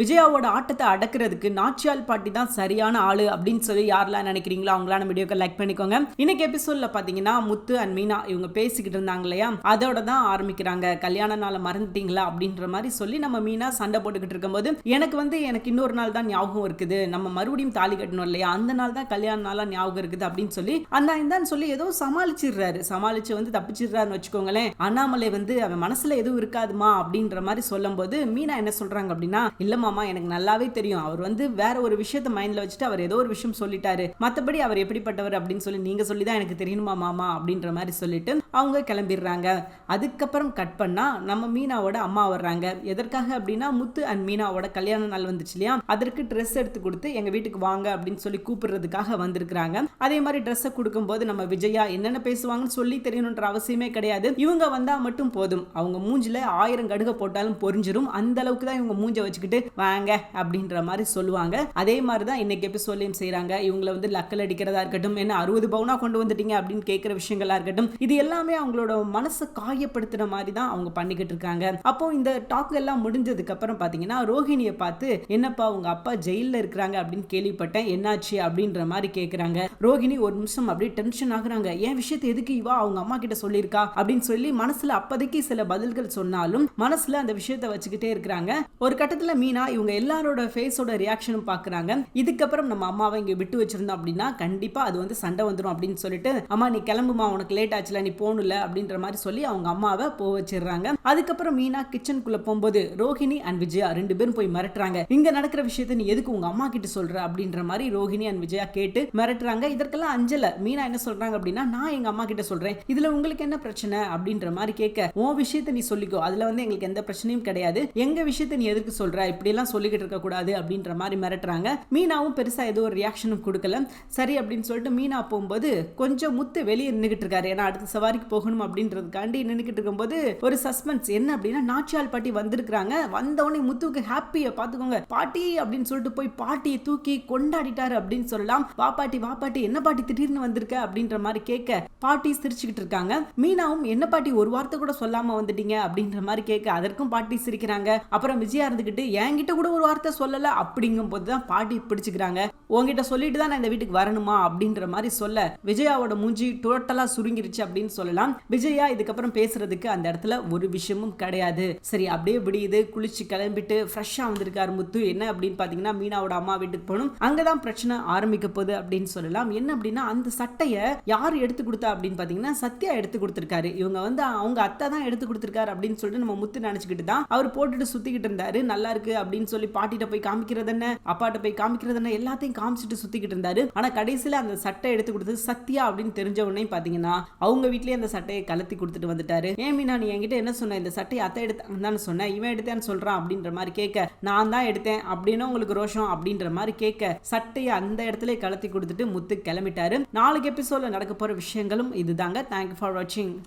விஜயாவோட ஆட்டத்தை அடக்கிறதுக்கு நாச்சியால் பாட்டி தான் சரியான ஆளு அப்படின்னு சொல்லி யாரெல்லாம் நினைக்கிறீங்களோ அவங்களான வீடியோக்கு லைக் பண்ணிக்கோங்க. இன்னைக்கு எபிசோட்ல பாத்தீங்கன்னா முத்து அண்ட் மீனா இவங்க பேசிக்கிட்டு இருந்தாங்க இல்லையா? அதோட தான் ஆரம்பிக்கிறாங்க. கல்யாண நாளை மறந்துட்டீங்களா அப்படின்ற மாதிரி சொல்லி நம்ம மீனா சண்டை போட்டுக்கிட்டு இருக்கும்போது எனக்கு வந்து எனக்கு இன்னொரு நாள் தான் ஞாபகம் இருக்குது. நம்ம மறுபடியும் தாலி கட்டணும் இல்லையா? அந்த நாள் தான் கல்யாண நாளா ஞாபகம் இருக்குது அப்படின்னு சொல்லி அந்த இந்தான்னு சொல்லி ஏதோ சமாளிச்சிடுறாரு. சமாளிச்சு வந்து தப்பிச்சிடுறாருன்னு வச்சுக்கோங்களேன். அண்ணாமலை வந்து அவன் மனசுல எதுவும் இருக்காதுமா அப்படின்ற மாதிரி சொல்லும் போது மீனா என்ன சொல்றாங்க அப்படின்னா இல்லம்மா மாமா எனக்கு நல்லாவே தெரியும். அவர் வந்து வேற ஒரு விஷயத்த மைண்ட்ல வச்சுட்டு அவர் ஏதோ ஒரு விஷயம் சொல்லிட்டாரு. மத்தபடி அவர் எப்படிப்பட்டவர் அப்படின்னு சொல்லி நீங்க சொல்லி தான் எனக்கு தெரியணுமா மாமா? அப்படின்ற மாதிரி சொல்லிட்டு அவங்க கிளம்பிடுறாங்க. அதுக்கப்புறம் கட் பண்ணா நம்ம மீனாவோட அம்மா வர்றாங்க. எதற்காக அப்படின்னா முத்து அண்ட் மீனாவோட கல்யாண நாள் வந்துச்சு இல்லையா? அதற்கு ட்ரெஸ் எடுத்து கொடுத்து எங்க வீட்டுக்கு வாங்க அப்படின்னு சொல்லி கூப்பிடுறதுக்காக வந்திருக்கிறாங்க. அதே மாதிரி ட்ரெஸ்ஸை கொடுக்கும்போது நம்ம விஜயா என்னென்ன பேசுவாங்கன்னு சொல்லி தெரியணுன்ற அவசியமே கிடையாது. இவங்க வந்தா மட்டும் போதும். அவங்க மூஞ்சில ஆயிரம் கடுக போட்டாலும் பொறிஞ்சிரும் அந்த அளவுக்கு தான் இவங்க மூஞ்ச வச்சுக்கிட்டு வாங்க அப்படின்ற மாதிரி சொல்லுவாங்க. அதே மாதிரி தான் இன்னைக்கு எபிசோட்லையும் செய்கிறாங்க இவங்களை வந்து லக்கல் அடிக்கிறதா இருக்கட்டும் என்ன அறுபது பவுனா கொண்டு வந்துட்டீங்க அப்படின்னு கேட்கிற விஷயங்களா இருக்கட்டும் இது எல்லாமே அவங்களோட மனசை காயப்படுத்துற மாதிரி தான் அவங்க பண்ணிக்கிட்டு இருக்காங்க. அப்போ இந்த டாக் எல்லாம் முடிஞ்சதுக்கு அப்புறம் பாத்தீங்கன்னா ரோஹிணியை பார்த்து என்னப்பா உங்க அப்பா ஜெயில்ல இருக்கிறாங்க அப்படின்னு கேள்விப்பட்டேன். என்னாச்சு? அப்படின்ற மாதிரி கேட்குறாங்க ரோஹிணி ஒரு நிமிஷம் அப்படியே டென்ஷன் ஆகுறாங்க. ஏன் விஷயத்தை எதுக்கு இவா அவங்க அம்மா கிட்ட சொல்லியிருக்கா? அப்படின்னு சொல்லி மனசுல அப்போதைக்கு சில பதில்கள் சொன்னாலும் மனசுல அந்த விஷயத்த வச்சுக்கிட்டே இருக்கிறாங்க. ஒரு கட்டத்துல மீனா இவங்க எல்லாரோட ஃபேஸோட ரியாக்ஷனும் பாக்குறாங்க. இதுக்கப்புறம் நம்ம அம்மாவை இங்க விட்டு வச்சிருந்தோம் அப்படின்னா கண்டிப்பா அது வந்து சண்டை வந்துடும் அப்படின்னு சொல்லிட்டு அம்மா நீ கிளம்புமா? உனக்கு லேட் ஆச்சுல நீ போகணும்ல? அப்படின்ற மாதிரி சொல்லி அவங்க அம்மாவை போக வச்சிடுறாங்க. அதுக்கப்புறம் மீனா கிச்சனுக்குள்ள போகும்போது ரோஹிணி அண்ட் விஜயா ரெண்டு பேரும் போய் மிரட்டுறாங்க. இங்க நடக்கிற விஷயத்த நீ எதுக்கு உங்க அம்மா கிட்ட சொல்ற? அப்படின்ற மாதிரி ரோஹிணி அண்ட் விஜயா கேட்டு மிரட்டுறாங்க. இதற்கெல்லாம் அஞ்சல. மீனா என்ன சொல்றாங்க அப்படின்னா நான் எங்க அம்மா கிட்ட சொல்றேன். இதுல உங்களுக்கு என்ன பிரச்சனை? அப்படின்ற மாதிரி கேட்க உன் விஷயத்த நீ சொல்லிக்கோ. அதுல வந்து எங்களுக்கு எந்த பிரச்சனையும் கிடையாது. எங்க விஷயத்த நீ எதுக்கு சொல்ற? இப்படி எல்லாம் சொல்லிக்கிட்டு இருக்க கூடாது அப்படின்ற மாதிரி மிரட்டுறாங்க. மீனாவும் பெருசா ஏதோ ஒரு ரியாக்ஷனும் கொடுக்கல. சரி அப்படின்னு சொல்லிட்டு மீனா போகும்போது கொஞ்சம் முத்து வெளியே நின்றுகிட்டு இருக்காரு. ஏன்னா அடுத்த சவாரிக்கு போகணும் அப்படின்றதுக்காண்டி நின்றுக்கிட்டு இருக்கும்போது ஒரு சஸ்பென்ஸ் என்ன அப்படின்னா நாச்சியால் பாட்டி வந்திருக்கிறாங்க. வந்தவொடனே முத்துவுக்கு ஹாப்பியை பார்த்துக்கோங்க. பாட்டி அப்படின்னு சொல்லிட்டு போய் பாட்டியை தூக்கி கொண்டாடிட்டாரு அப்படின்னு சொல்லலாம். வா பாட்டி வா பாட்டி என்ன பாட்டி திடீர்னு வந்திருக்க அப்படின்ற மாதிரி கேட்க பாட்டி சிரிச்சுக்கிட்டு இருக்காங்க. மீனாவும் என்ன பாட்டி ஒரு வார்த்தை கூட சொல்லாம வந்துட்டீங்க அப்படின்ற மாதிரி கேட்க அதற்கும் பாட்டி சிரிக்கிறாங்க. அப்புறம் விஜயா இருந்துகிட்டு என்கிட்ட கூட ஒரு வார்த்தை சொல்லல அப்படிங்கும் போது தான் பாட்டி பிடிச்சிக்கிறாங்க. உங்ககிட்ட சொல்லிட்டு தான் நான் இந்த வீட்டுக்கு வரணுமா அப்படின்ற மாதிரி சொல்ல விஜயாவோட மூஞ்சி டோட்டலா சுருங்கிருச்சு அப்படின்னு சொல்லலாம். விஜயா இதுக்கப்புறம் பேசுறதுக்கு அந்த இடத்துல ஒரு விஷயமும் கிடையாது. சரி அப்படியே விடியுது குளிச்சு கிளம்பிட்டு ஃப்ரெஷ்ஷா வந்திருக்காரு முத்து. என்ன அப்படின்னு பாத்தீங்கன்னா மீனாவோட அம்மா வீட்டுக்கு போகணும். அங்கதான் பிரச்சனை ஆரம்பிக்க போகுது அப்படின்னு சொல்லலாம். என்ன அப்படின்னா அந்த சட்டையை யார் எடுத்து கொடுத்தா அப்படின்னு பாத்தீங்கன்னா சத்யா எடுத்து கொடுத்துருக்காரு. இவங்க வந்து அவங்க அத்தை தான் எடுத்து கொடுத்துருக்காரு அப்படின்னு சொல்லிட்டு நம்ம முத்து நினச்சிக்கிட்டு தான் அவர் போட்டுட்டு சுத்திக்கிட்டு இருந்தாரு. நல்லா இருக்கு அப்படின்னு சொல்லி பாட்டிட்ட போய் காமிக்கிறது என்ன? அப்பாட்ட போய் காமிக்கிறது என்ன? எல்லாத்தையும் காமிச்சிட்டு சுத்திக்கிட்டு இருந்தாரு. ஆனா கடைசியில அந்த சட்டை எடுத்து கொடுத்தது சத்யா அப்படின்னு தெரிஞ்ச உடனே பாத்தீங்கன்னா அவங்க வீட்லயே அந்த சட்டையை கலத்தி கொடுத்துட்டு வந்துட்டாரு. ஏன் மீனா நீ என்கிட்ட என்ன சொன்ன? இந்த சட்டையை அத்தை எடுத்தான்னு சொன்னேன் இவன் எடுத்தேன்னு சொல்றான் அப்படின்ற மாதிரி கேட்க நான் தான் எடுத்தேன் அப்படின்னு உங்களுக்கு ரோஷம் அப்படின்ற மாதிரி கேட்க சட்டையை அந்த இடத்துல கலத்தி கொடுத்துட்டு முத்து கிளம்பிட்டாரு. நாளைக்கு எபிசோட்ல நடக்க போற விஷயங்களும் இதுதாங்க. தேங்க்யூ ஃபார் வாட்சிங்